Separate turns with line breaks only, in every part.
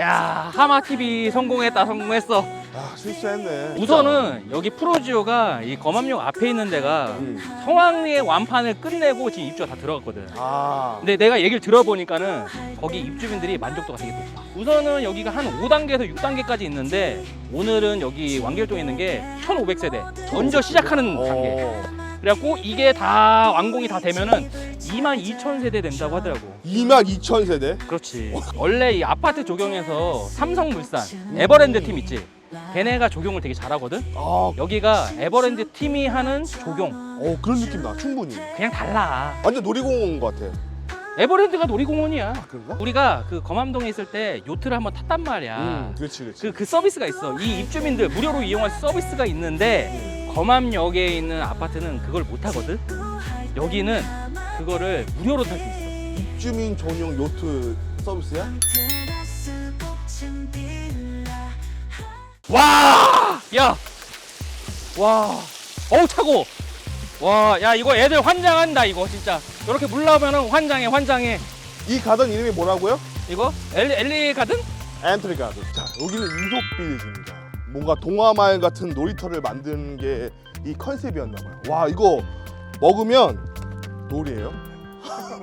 야 하마 TV 성공했다 성공했어.
아 실수했네.
우선은 여기 프로지오가 이 검암역 앞에 있는 데가
음.
성황리의 완판을 끝내고 지금 입주가 다 들어갔거든.
아
근데 내가 얘기를 들어보니까는 거기 입주민들이 만족도가 되게 높아. 우선은 여기가 한 5단계에서 6단계까지 있는데 오늘은 여기 완결동에 있는 게 1,500세대 먼저 시작하는 단계.
어.
그래갖고 이게 다 완공이 다 되면은 2만 2천 세대 된다고 하더라고.
2만 2천 세대.
그렇지. 원래 이 아파트 조경에서 삼성물산 에버랜드 팀 있지. 걔네가 조경을 되게 잘하거든.
아,
여기가 에버랜드 팀이 하는 조경
어 그런 느낌 나 충분히.
그냥 달라.
완전 놀이공원 것 같아.
에버랜드가 놀이공원이야.
아 그런가?
우리가 그 검암동에 있을 때 요트를 한번 탔단 말이야.
음, 그렇지 그렇지.
그, 그 서비스가 있어. 이 입주민들 무료로 이용할 서비스가 있는데 검암역에 있는 아파트는 그걸 못 하거든. 여기는 그거를 무료로 탈 수 있어.
입주민 전용 요트 서비스야?
와! 야! 와! 어우 차고! 와, 야 이거 애들 환장한다 이거 진짜. 이렇게 물 나오면은 환장해 환장해.
이 가든 이름이 뭐라고요?
이거 엘리 엘리 가든?
엔트리 가든. 자 여기는 이속 빌리지입니다. 뭔가 동화마을 같은 놀이터를 만드는 게 이 컨셉이었나 봐요. 와 이거 먹으면 놀이에요?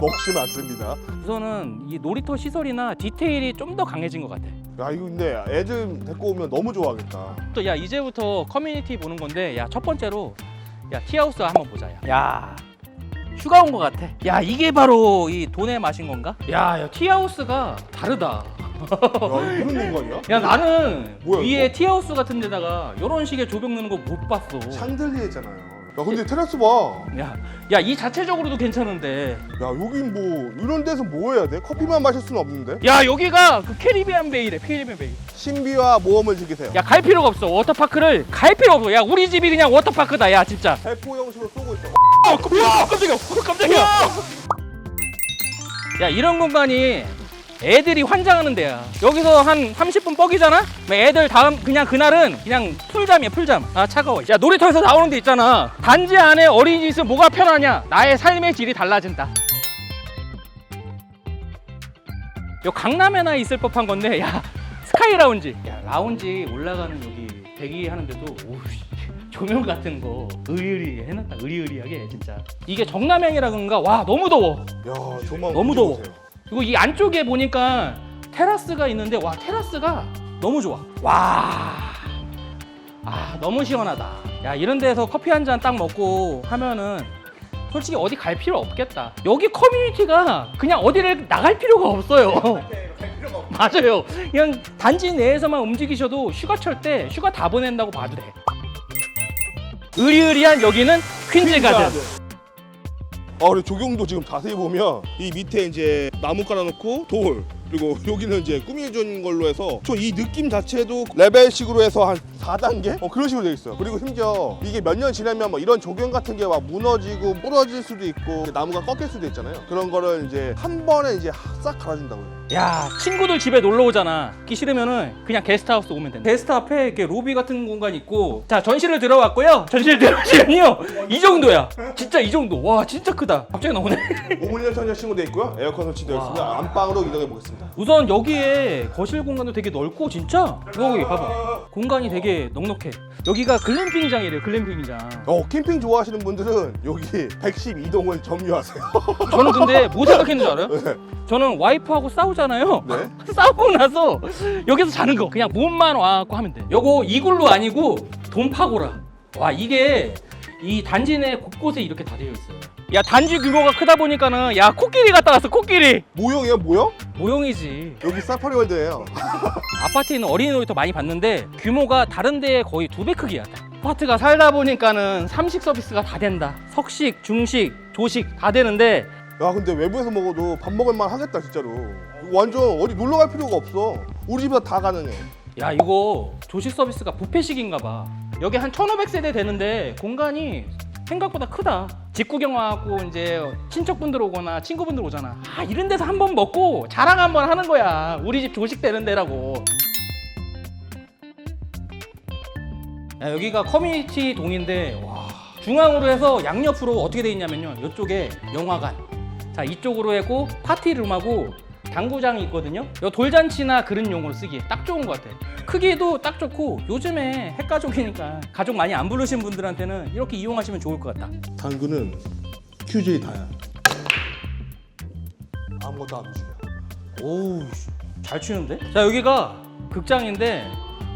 먹으면 안 됩니다.
우선은 이 놀이터 시설이나 디테일이 좀 더 강해진 것 같아.
야 이거 근데 애들 데리고 오면 너무 좋아하겠다.
또 야 이제부터 커뮤니티 보는 건데 야 첫 번째로 야 티하우스 한번 보자 야. 야 휴가 온 것 같아. 야 이게 바로 이 돈의 맛인 건가? 야, 야 티하우스가 다르다.
야 이런 공간이야?
야 나는
뭐야,
위에 티하우스 같은 데다가 이런 식의 조명 넣는 거 못 봤어.
샹들리에잖아요. 야 근데 테라스 봐.
야, 야 이 자체적으로도 괜찮은데.
야 여긴 뭐 이런 데서 뭐 해야 돼? 커피만 마실 수는 없는데?
야 여기가 그 캐리비안 베이래 캐리비안 베이.
신비와 모험을 즐기세요.
야 갈 필요가 없어 워터파크를 갈 필요 없어. 야 우리 집이 그냥 워터파크다. 야 진짜.
대포 형식으로 쏘고 있어.
어, 깜짝이야, 깜짝이야, 어, 깜짝이야. 야 이런 공간이 애들이 환장하는 데야. 여기서 한 30분 뻑이잖아? 그럼 애들 다음 그냥 그날은 그냥 풀잠이야 풀잠. 아 차가워. 야 놀이터에서 나오는 데 있잖아. 단지 안에 어린이집 있으면 뭐가 편하냐? 나의 삶의 질이 달라진다. 요 강남에나 있을 법한 건데 야 스카이 라운지. 야 라운지 올라가는 여기 대기하는데도 오우씨. 조명 같은 거 의리의리 해놨다 의리의리하게 진짜 이게 정남향이라 그런가 와 너무 더워
야 조만
너무 더워.
보세요.
그리고 이 안쪽에 보니까 테라스가 있는데 와 테라스가 너무 좋아. 와. 아, 너무 시원하다. 야 이런 데서 커피 한 잔 딱 먹고 하면은 솔직히 어디 갈 필요 없겠다. 여기 커뮤니티가 그냥 어디를 나갈 필요가 없어요. 맞아요. 그냥 단지 내에서만 움직이셔도 휴가철 때 휴가 다 보낸다고 봐도 돼. 의리의리한 여기는 퀸즈 가든
아 그리고 조경도 지금 자세히 보면 이 밑에 이제 나무 깔아놓고 돌 그리고 여기는 이제 꾸며준 걸로 해서 저 이 느낌 자체도 레벨식으로 해서 한 4단계? 어 그런 식으로 돼 있어요. 그리고 심지어 이게 몇 년 지나면 뭐 이런 조경 같은 게 막 무너지고 부러질 수도 있고 나무가 꺾일 수도 있잖아요. 그런 거를 이제 한 번에 이제 싹 갈아준다고요.
야 친구들 집에 놀러 오잖아. 기 싫으면은 그냥 게스트하우스 오면 된다. 게스트 앞에 이렇게 로비 같은 공간 있고 자 전실을 들어왔고요. 전실 들어오시면요. 이 정도야. 진짜 이 정도. 와 진짜 크다. 갑자기 나오네.
오물년 선열 신고돼 있고요. 에어컨 설치되어 있습니다.
와.
안방으로 이동해 보겠습니다
우선 여기에 거실 공간도 되게 넓고 진짜? 여기 봐봐. 공간이 되게 넉넉해. 여기가 글램핑장이래요 글램핑장.
어 캠핑 좋아하시는 분들은 여기 112동을 점유하세요.
저는 근데 뭐 생각했는 줄 알아요?
네.
저는 와이프하고 싸우잖아요.
네.
싸우고 나서 여기서 자는 거 그냥 몸만 와갖고 하면 돼. 요거 이글루 아니고 돈파고라. 와 이게 이 단지 내 곳곳에 이렇게 다 되어 있어요 야 단지 규모가 크다 보니까는 야 코끼리 갔다 왔어 코끼리.
모형이야 모형?
모형이지.
여기 사파리 월드예요.
아파트에 있는 어린이 놀이터 많이 봤는데 규모가 다른 데에 거의 두 배 크기야. 아파트가 살다 보니까는 삼식 서비스가 다 된다. 석식 중식 조식 다 되는데
야 근데 외부에서 먹어도 밥 먹을 만 하겠다 진짜로. 완전 어디 놀러 갈 필요가 없어. 우리 집에서 다 가능해.
야 이거 조식 서비스가 부페식인가 봐. 여기 한 1500세대 되는데 공간이 생각보다 크다. 집 구경 와갖고 이제 친척분들 오거나 친구분들 오잖아. 아 이런 데서 한 번 먹고 자랑 한 번 하는 거야. 우리 집 조식 되는 데라고. 야 여기가 커뮤니티 동인데 와 중앙으로 해서 양옆으로 어떻게 돼 있냐면요. 이쪽에 영화관. 자 이쪽으로 해고 파티룸하고 당구장이 있거든요. 요 돌잔치나 그릇용으로 쓰기에 딱 좋은 것 같아. 크기도 딱 좋고 요즘에 핵가족이니까 가족 많이 안 부르신 분들한테는 이렇게 이용하시면 좋을 것 같다.
당구는 QJ 다야. 아무것도 안 움직여.
오우 잘 치는데? 자 여기가 극장인데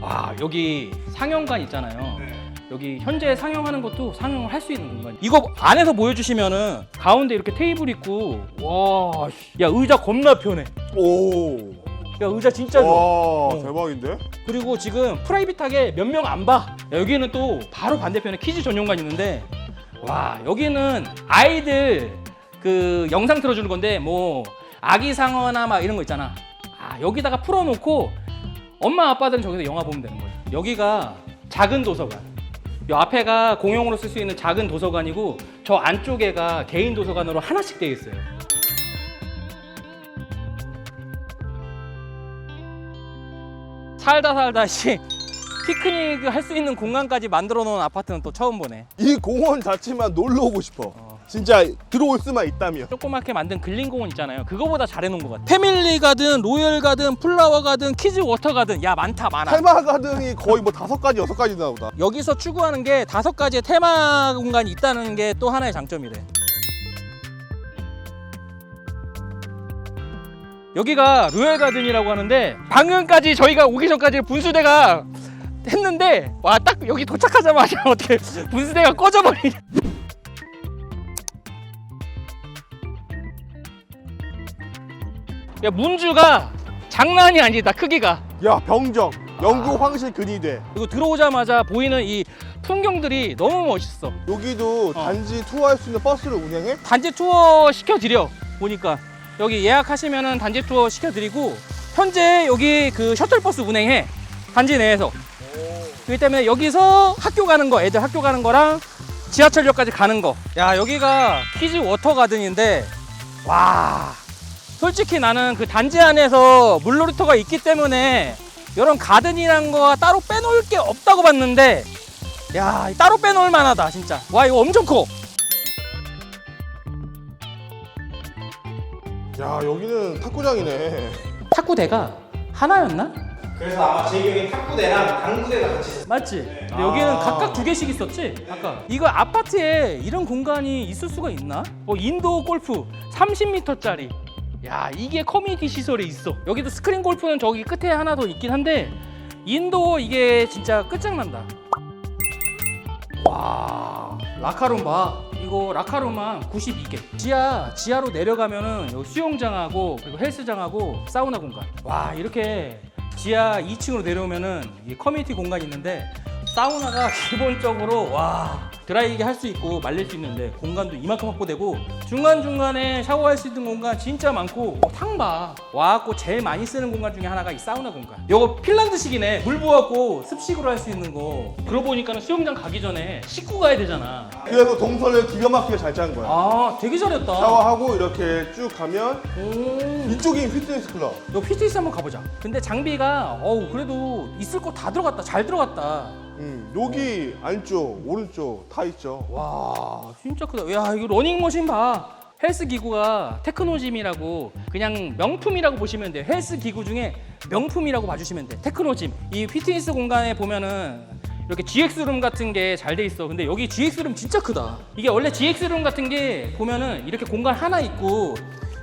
와 여기 상영관 있잖아요. 여기 현재 상영하는 것도 상영을 할 수 있는 공간. 이거 안에서 보여주시면은 가운데 이렇게 테이블 있고 와, 씨. 야 의자 겁나 편해.
오.
야 의자 진짜 좋아.
와
어.
대박인데?
그리고 지금 프라이빗하게 몇 명 안 봐. 야, 여기는 또 바로 반대편에 키즈 전용관 있는데 와 여기는 아이들 그 영상 틀어주는 건데 뭐 아기 상어나 막 이런 거 있잖아. 아 여기다가 풀어놓고 엄마 아빠들은 저기서 영화 보면 되는 거예요. 여기가 작은 도서관. 이 앞에가 공용으로 쓸 수 있는 작은 도서관이고 저 안쪽에가 개인 도서관으로 하나씩 되어 있어요. 살다 살다 씨 피크닉 할 수 있는 공간까지 만들어 놓은 아파트는 또 처음 보네.
이 공원 자체만 놀러 오고 싶어. 진짜 들어올 수만 있다면.
조그맣게 만든 근린공원 있잖아요. 그거보다 잘해놓은 것 같아. 패밀리 가든, 로열 가든, 플라워 가든, 키즈 워터 가든, 야 많다 많아.
테마 가든이 거의 뭐 다섯 가지 여섯 가지 나보다.
여기서 추구하는 게 다섯 가지의 테마 공간이 있다는 게 또 하나의 장점이래. 여기가 로열 가든이라고 하는데 방금까지 저희가 오기 전까지 분수대가 했는데 와 딱 여기 도착하자마자 어떻게 분수대가 꺼져버리냐. 야 문주가 장난이 아니다 크기가.
야 병정. 영국 황실 근이 돼.
그리고 들어오자마자 보이는 이 풍경들이 너무 멋있어.
여기도
어.
단지 투어할 수 있는 버스를 운행해?
단지 투어 시켜드려 보니까 여기 예약하시면은 단지 투어 시켜드리고 현재 여기 그 셔틀버스 운행해 단지 내에서 그렇기 때문에 여기서 학교 가는 거 애들 학교 가는 거랑 지하철역까지 가는 거야 여기가 키즈 워터 가든인데 와 솔직히 나는 그 단지 안에서 물놀이터가 있기 때문에 이런 가든이란 거가 따로 빼놓을 게 없다고 봤는데 야 따로 빼놓을 만하다 진짜 와 이거 엄청 커
야 여기는 탁구장이네.
탁구대가 하나였나?
그래서 아마 제 기억엔 탁구대랑 당구대가 같이 있어요.
맞지? 근데 여기는
아.
각각 두 개씩 있었지? 아까 이거 아파트에 이런 공간이 있을 수가 있나? 어, 인도어 골프 30m짜리 야 이게 커뮤니티 시설에 있어. 여기도 스크린 골프는 저기 끝에 하나 더 있긴 한데 인도어 이게 진짜 끝장난다. 와 라카룸 봐. 이거 라카룸만 92개. 지하 지하로 내려가면은 여기 수영장하고 그리고 헬스장하고 사우나 공간. 와 이렇게 지하 2층으로 내려오면은 이 커뮤니티 공간이 있는데 사우나가 기본적으로 와 드라이기 할수 있고 말릴 수 있는데 공간도 이만큼 확보되고 중간중간에 샤워할 수 있는 공간 진짜 많고 어, 탕봐. 와갖고 제일 많이 쓰는 공간 중에 하나가 이 사우나 공간. 요거 핀란드식이네. 물 부어갖고 습식으로 할 수 있는 거. 그러고 보니까는 수영장 가기 전에 씻고 가야 되잖아.
그래서 동선을 기가 막히게 잘 짠 거야.
아 되게 잘했다.
샤워하고 이렇게 쭉 가면
오.
이쪽이 피트니스 클럽.
너 PTS 한번 가보자. 근데 장비가 어우 그래도 있을 거 다 들어갔다. 잘 들어갔다
음, 여기 안쪽, 오른쪽 다 있죠.
와 진짜 크다. 야 이거 러닝머신 봐. 헬스 기구가 테크노짐이라고 그냥 명품이라고 보시면 돼요. 헬스 기구 중에 명품이라고 봐주시면 돼 테크노짐. 이 피트니스 공간에 보면은 이렇게 GX룸 같은 게 잘 돼 있어. 근데 여기 GX룸 진짜 크다. 이게 원래 GX룸 같은 게 보면은 이렇게 공간 하나 있고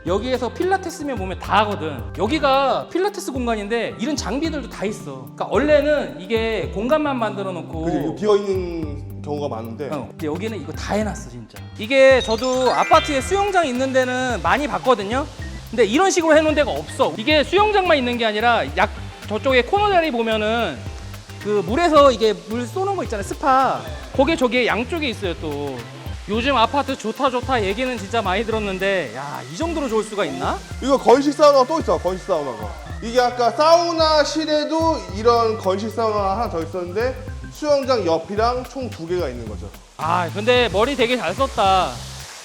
여기에서 필라테스면 보면 다 하거든. 여기가 필라테스 공간인데 이런 장비들도 다 있어. 그러니까 원래는 이게 공간만 만들어 놓고
비어 있는 경우가 많은데
어, 근데 여기는 이거 다 해놨어 진짜. 이게 저도 아파트에 수영장 있는 데는 많이 봤거든요. 근데 이런 식으로 해놓은 데가 없어. 이게 수영장만 있는 게 아니라 약 저쪽에 코너 자리 보면은 그 물에서 이게 물 쏘는 거 있잖아요 스파. 거기에 저기에 양쪽에 있어요 또. 요즘 아파트 좋다 좋다 얘기는 진짜 많이 들었는데 야 이 정도로 좋을 수가 있나?
이거 건식 사우나가 또 있어 건식 사우나가. 이게 아까 사우나실에도 이런 건식 사우나가 하나 더 있었는데 수영장 옆이랑 총 두 개가 있는 거죠.
아 근데 머리 되게 잘 썼다.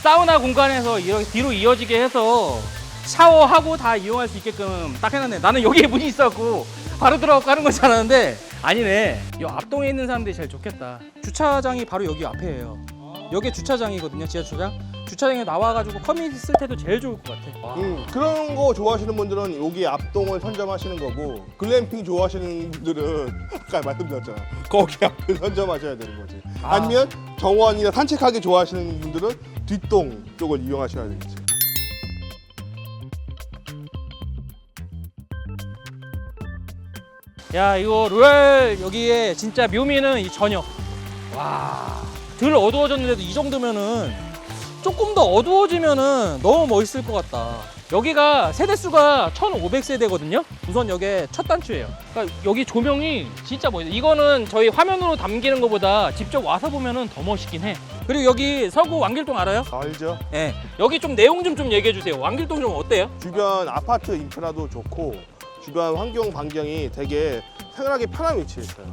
사우나 공간에서 이렇게 뒤로 이어지게 해서 샤워하고 다 이용할 수 있게끔 딱 해놨네. 나는 여기에 문이 있었고 바로 들어가고 하는 건줄 알았는데 아니네. 이 앞동에 있는 사람들이 제일 좋겠다. 주차장이 바로 여기 앞에예요 여기 주차장이거든요 지하 주차장 주차장에 나와가지고 커뮤니티 쓸 때도 제일 좋을 것 같아. 와.
음, 그런 거 좋아하시는 분들은 여기 앞동을 선점하시는 거고 글램핑 좋아하시는 분들은 아까 말씀드렸잖아 거기 앞을 선점하셔야 되는 거지
아.
아니면 정원이나 산책하기 좋아하시는 분들은 뒷동 쪽을 이용하셔야 되겠지
야 이거 로얄 여기에 진짜 묘미는 이 저녁. 와. 덜 어두워졌는데도 이 정도면은 조금 더 어두워지면은 너무 멋있을 것 같다. 여기가 세대수가 1500세대거든요. 우선 여기 첫 단추예요. 그러니까 여기 조명이 진짜 멋있어. 이거는 저희 화면으로 담기는 것보다 직접 와서 보면은 더 멋있긴 해. 그리고 여기 서구 왕길동 알아요?
알죠?
네. 여기 좀 내용 좀 좀 얘기해 주세요. 왕길동 좀 어때요?
주변 아파트 인프라도 좋고 주변 환경 반경이 되게 생활하기 편한 위치에 있어요.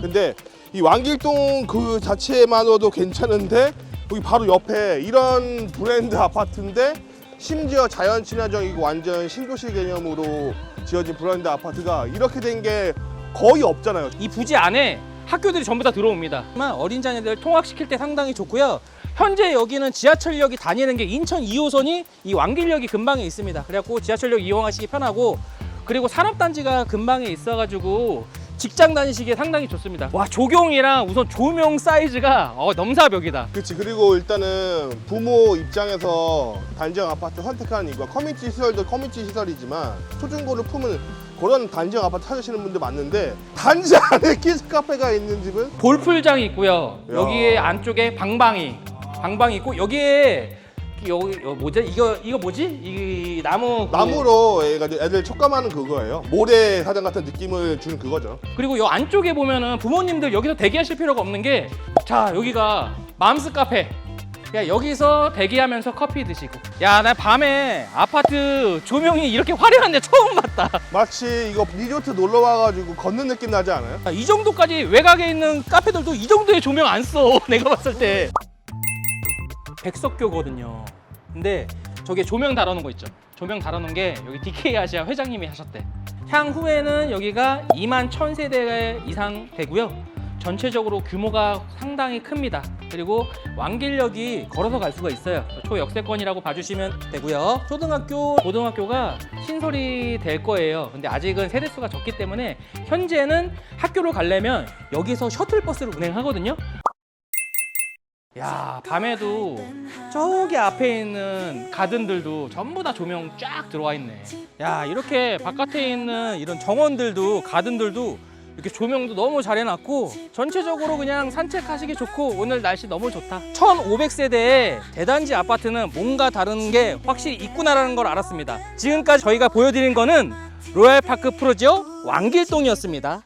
근데 이 왕길동 그 자체만으로도 괜찮은데 여기 바로 옆에 이런 브랜드 아파트인데 심지어 자연 친화적이고 완전 신도시 개념으로 지어진 브랜드 아파트가 이렇게 된 게 거의 없잖아요.
이 부지 안에 학교들이 전부 다 들어옵니다. 어린 자녀들 통학시킬 때 상당히 좋고요. 현재 여기는 지하철역이 다니는 게 인천 2호선이 이 왕길역이 근방에 있습니다. 그래갖고 지하철역 이용하시기 편하고 그리고 산업단지가 근방에 있어가지고 직장 다니시기에 상당히 좋습니다. 와 조경이랑 우선 조명 사이즈가 어, 넘사벽이다.
그렇지 그리고 일단은 부모 입장에서 단지형 아파트 선택하는 이유가 커뮤니티 시설도 커뮤니티 시설이지만 초중고를 품은 그런 단지형 아파트 찾으시는 분들 많은데 단지 안에 키즈 카페가 있는 집은
골풀장이 있고요.
야.
여기에 안쪽에 방방이 방방이 있고 여기에 여기 여 뭐지? 이거 이거 뭐지? 이 나무 그-
나무로 애가 애들 촉감하는 그거예요. 모래 사장 같은 느낌을 주는 그거죠.
그리고 요 안쪽에 보면은 부모님들 여기서 대기하실 필요가 없는 게 자 여기가 맘스 카페. 야 여기서 대기하면서 커피 드시고. 야 나 밤에 아파트 조명이 이렇게 화려한데 처음 봤다.
마치 이거 리조트 놀러 와가지고 걷는 느낌 나지 않아요?
야, 이 정도까지 외곽에 있는 카페들도 이 정도의 조명 안 써. 내가 봤을 때 백석교거든요. 근데 저게 조명 달아놓은 거 있죠? 조명 달아놓은 게 여기 DK 아시아 회장님이 하셨대. 향후에는 여기가 2만 1000세대 이상 되고요. 전체적으로 규모가 상당히 큽니다. 그리고 왕길역이 걸어서 갈 수가 있어요. 초역세권이라고 봐주시면 되고요. 초등학교 고등학교가 신설이 될 거예요. 근데 아직은 세대수가 적기 때문에 현재는 학교를 가려면 여기서 셔틀버스를 운행하거든요 야 밤에도 저기 앞에 있는 가든들도 전부 다 조명 쫙 들어와 있네. 야 이렇게 바깥에 있는 이런 정원들도 가든들도 이렇게 조명도 너무 잘 해놨고 전체적으로 그냥 산책하시기 좋고 오늘 날씨 너무 좋다. 1500세대의 대단지 아파트는 뭔가 다른 게 확실히 있구나라는 걸 알았습니다. 지금까지 저희가 보여드린 거는 로얄파크 프로지오 왕길동이었습니다